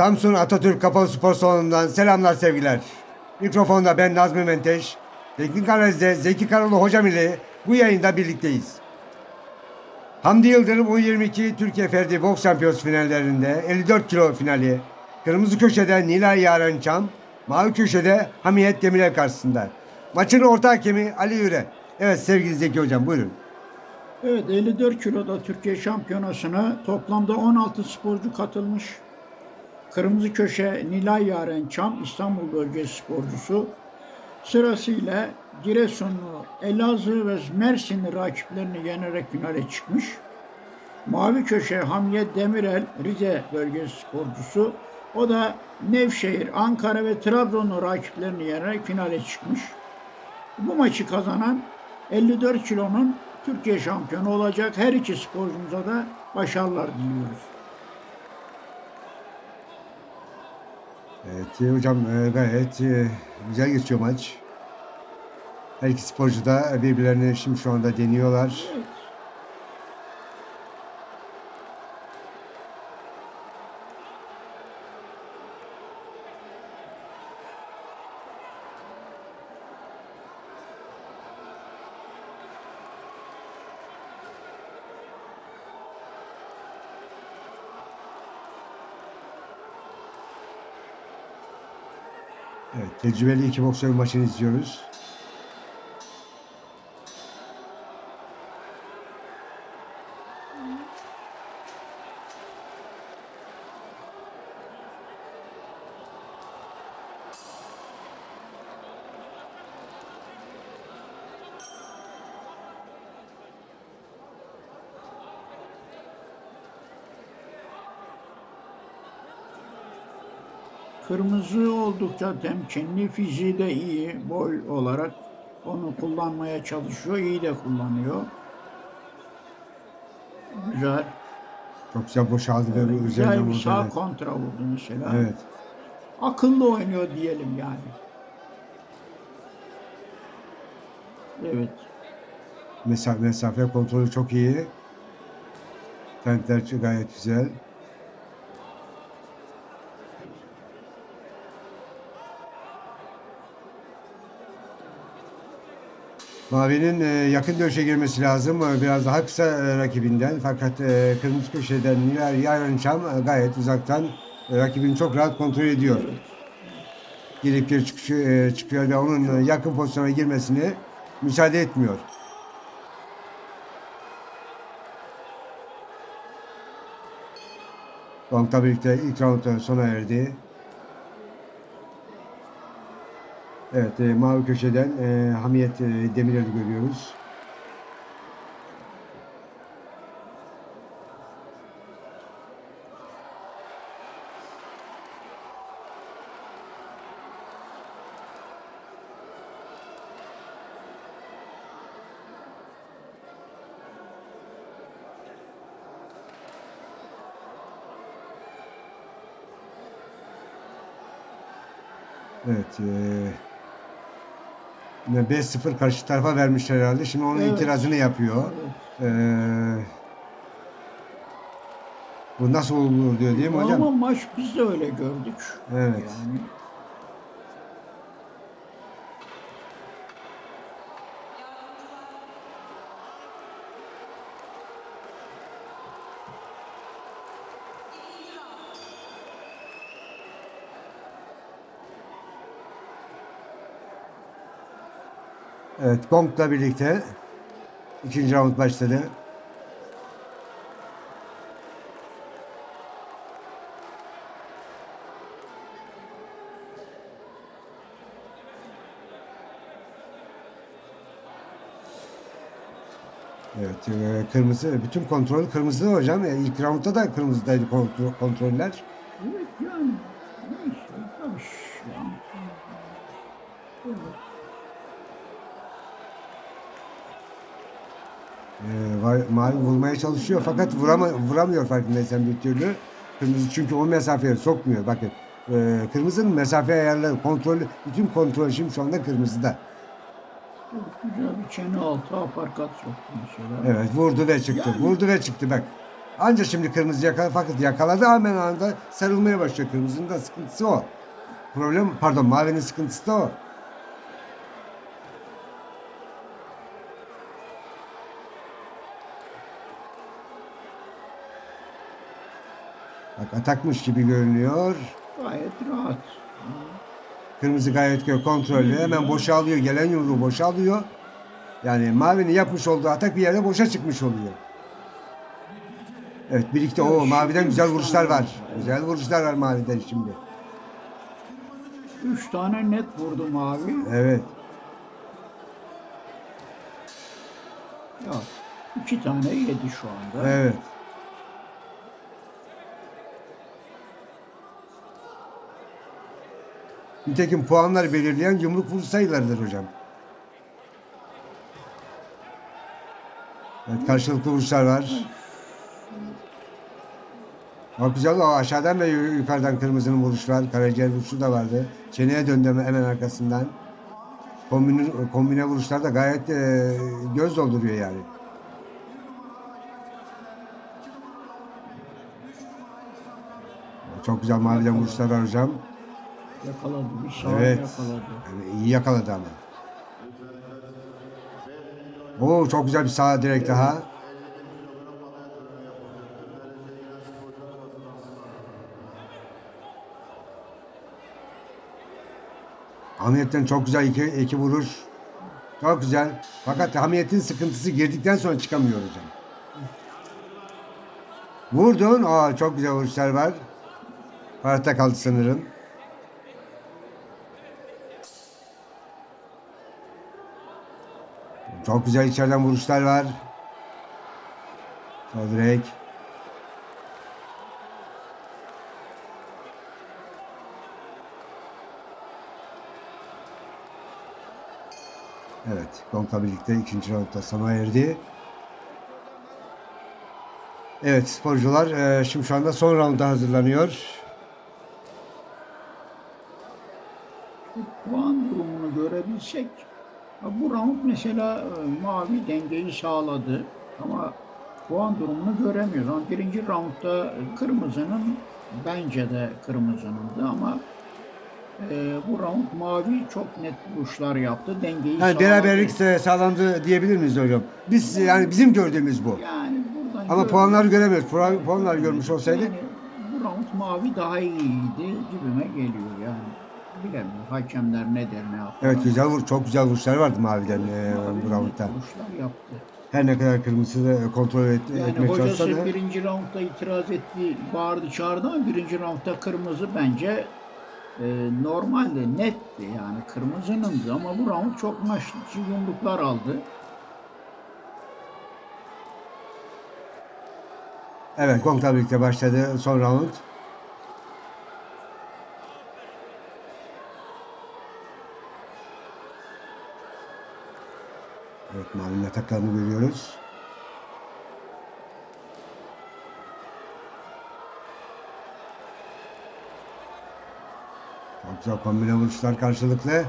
Samsun Atatürk Kapalı Spor Salonu'ndan selamlar sevgiler. Mikrofonda ben Nazmi Menteş. Teknik analizde Zeki Karalı hocam ile bu yayında birlikteyiz. Hamdi Yıldırım U22 Türkiye Ferdi Boks Şampiyonası finallerinde 54 kilo finali. Kırmızı köşede Nilay Yarençam, mavi köşede Hamiyet Demirel karşısında. Maçın orta hakemi Ali Yüre. Evet sevgili Zeki hocam buyurun. Evet 54 kiloda Türkiye Şampiyonası'na toplamda 16 sporcu katılmış. Kırmızı köşe Nilay Yaren Çam İstanbul bölgesi sporcusu. Sırasıyla Giresunlu, Elazığ ve Mersinli rakiplerini yenerek finale çıkmış. Mavi köşe Hamiyet Demirel Rize bölgesi sporcusu. O da Nevşehir, Ankara ve Trabzonlu rakiplerini yenerek finale çıkmış. Bu maçı kazanan 54 kilonun Türkiye şampiyonu olacak. Her iki sporcumuza da başarılar diliyoruz. Evet e, hocam e, gayet e, güzel geçiyor maç. Her iki sporcu da birbirlerini şimdi şu anda deniyorlar. Evet. Tecrübeli iki boksör maçını izliyoruz. Kırmızı oldukça temkinli, fiziği de iyi, boy olarak onu kullanmaya çalışıyor, iyi de kullanıyor. Güzel. Çok güzel boşaldı ve bu üzerine vurdu. sağ Evet. kontra vurdu mesela. evet. Akıllı oynuyor diyelim yani. Evet. Mesafe, mesafe kontrolü çok iyi. Fentler gayet güzel. Mavi'nin e, yakın dövüşe girmesi lazım. E, Biraz daha kısa e, rakibinden. Fakat kırmızı köşeden Nilay Yarençam gayet uzaktan rakibini çok rahat kontrol ediyor. Girip geri çıkıyor, e, çıkıyor ve onun yakın pozisyona girmesini müsaade etmiyor. Round'la birlikte ilk round sona erdi. Evet, e, mavi köşeden e, Hamiyet e, Demirel'i görüyoruz. Evet, e, 5-0 karşı tarafa vermiş herhalde. Şimdi onun Evet. itirazını yapıyor. Evet. Ee, bu nasıl olur diyor değil mi hocam? Ama maç biz de öyle gördük. Evet. Yani Evet, Gong'la birlikte ikinci round başladı. Evet, e, kırmızı, bütün kontrol kırmızı hocam. E, İlk roundda da kırmızıdaydı kontrol, kontroller. evet yani neyse tabii şu an. Evet. E, var- mavi vurmaya çalışıyor fakat vurama, vuramıyor farkındaysan bir türlü. Kırmızı çünkü o mesafeye sokmuyor. Bakın e, kırmızının mesafe ayarları, kontrolü, bütün kontrol şimdi şu anda kırmızıda. Çok güzel bir çene altı aparkat soktu mesela. Evet vurdu ve çıktı. Yani- Vurdu ve çıktı bak. Anca şimdi kırmızı yakaladı fakat yakaladı hemen anda sarılmaya başlıyor. Kırmızının da sıkıntısı o. Problem pardon mavinin sıkıntısı da o. Bak atakmış gibi görünüyor. Gayet rahat. Kırmızı gayet gö- kontrollü. Hemen boşalıyor. Gelen yumruğu boşalıyor. Yani Mavi'nin yapmış olduğu atak bir yerde boşa çıkmış oluyor. Evet birlikte o Mavi'den güzel vuruşlar var. Güzel vuruşlar var Mavi'den şimdi. Üç tane net vurdu mavi. Evet. Ya iki tane yedi şu anda. Evet. Nitekim puanlar belirleyen yumruk vuruş sayılarıdır hocam. Evet karşılıklı vuruşlar var. Çok güzel o aşağıdan ve yu- yukarıdan kırmızının vuruşu var. Karaciğer vuruşu da vardı. Çeneye döndü hemen arkasından. Kombine, kombine vuruşlar da gayet e, göz dolduruyor yani. Çok güzel maviden vuruşlar var hocam. Yakaladı. Bir sağ Evet. yakaladı. Yani iyi yakaladı ama. Oo çok güzel bir sağ direkt daha. Hamiyet'ten çok güzel iki, iki vuruş. Çok güzel. Fakat Hamiyet'in sıkıntısı girdikten sonra çıkamıyor hocam. Vurdun. Aa, çok güzel vuruşlar var. Parta kaldı sanırım. Çok güzel içeriden vuruşlar var. Sol. Evet, Gonk'la birlikte ikinci roundda sona erdi. Evet, sporcular eee, şimdi şu anda son rounda hazırlanıyor. Puan durumunu görebilsek bu round mesela e, mavi dengeyi sağladı ama puan durumunu göremiyoruz. Ama birinci roundda kırmızının bence de kırmızınındı ama e, bu round mavi çok net vuruşlar yaptı. Dengeyi Yani sağladı. beraberlik sağlandı diyebilir miyiz hocam? Biz yani bizim gördüğümüz bu. Yani buradan Ama gör- puanları göremiyoruz. Puan, puanlar görmüş olsaydık Yani bu round mavi daha iyiydi gibime geliyor yani. Bilemiyorum hakemler ne der ne yapar. Evet güzel vur, çok güzel vuruşlar vardı maviden e, mavi vuruşlar yaptı. Her ne kadar kırmızı da kontrol et, Yani etmeye çalışsa da birinci roundda itiraz etti, bağırdı çağırdı ama birinci roundda kırmızı bence e, normalde netti yani kırmızınındı ama bu round çok maçlı yumruklar aldı. evet Gong'la birlikte başladı son round. Mavinin ataklarını görüyoruz. Çok güzel kombine vuruşlar karşılıklı.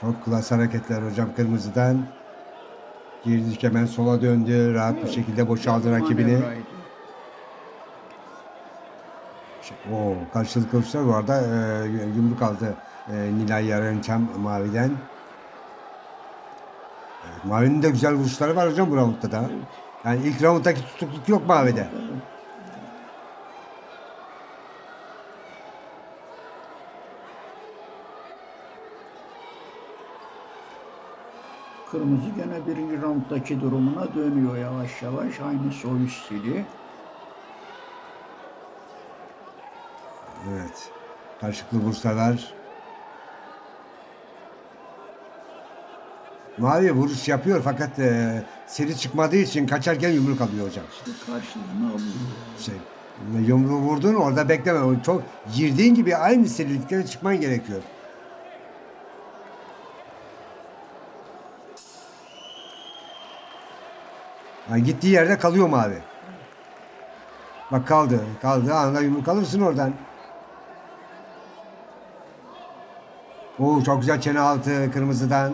Çok klas hareketler hocam kırmızıdan. Girdik hemen sola döndü. Rahat bir şekilde boşaldı rakibini. Manevraydı. O karşılıklı vuruşlar bu arada e, yumruk aldı e, Nilay Yarençam Mavi'den. Evet, Mavi'nin de güzel vuruşları var hocam bu roundda da. Yani ilk rounddaki tutukluk yok Mavi'de. Kırmızı gene birinci rounddaki durumuna dönüyor yavaş yavaş. Aynı soy stili. Evet. Karşılıklı vuruşlar var. Mavi vuruş yapıyor fakat e, seri çıkmadığı için kaçarken yumruk alıyor hocam. İşte karşılığını alıyor. Şey, yumruğu vurdun orada bekleme. Çok girdiğin gibi aynı serilikte çıkman gerekiyor. Yani gittiği yerde kalıyor mavi. Bak kaldı. Kaldı. Anda yumruk alırsın oradan. Oo çok güzel çene altı kırmızıdan.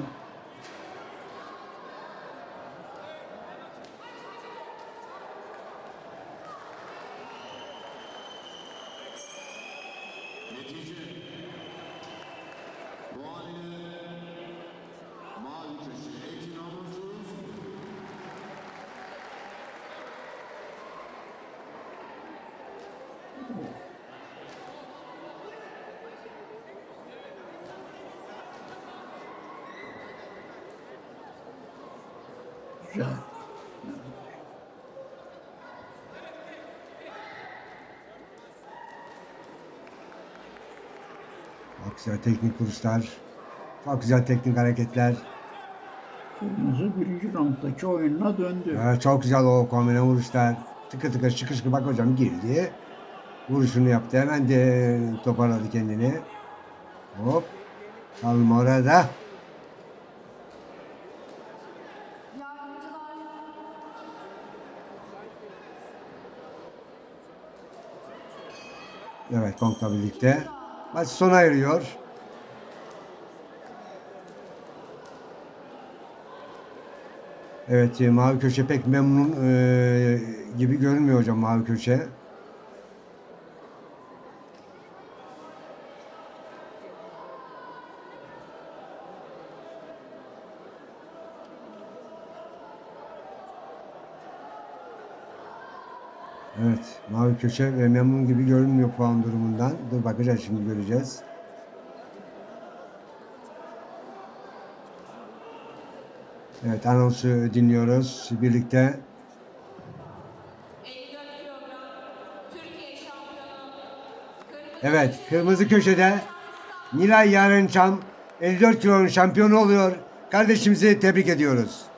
Güzel. Çok güzel teknik vuruşlar. Çok güzel teknik hareketler. Kırmızı birinci rounddaki oyununa döndü. Evet, çok güzel o kombine vuruşlar. Tıkır tıkır şıkır şıkır bak hocam girdi. Vuruşunu yaptı. Hemen de toparladı kendini. Hop. Kalma orada. Evet Kong'la birlikte. Maç sona eriyor. Evet e, mavi köşe pek memnun e, gibi görünmüyor hocam mavi köşe. Evet mavi köşe ve memnun gibi görünmüyor puan durumundan. Dur bakacağız şimdi göreceğiz. Evet anonsu dinliyoruz birlikte. 54 kilogram Türkiye şampiyonu Kırmızı Evet kırmızı köşede Nilay Yarençam 54 kilonun şampiyonu oluyor. Kardeşimizi tebrik ediyoruz.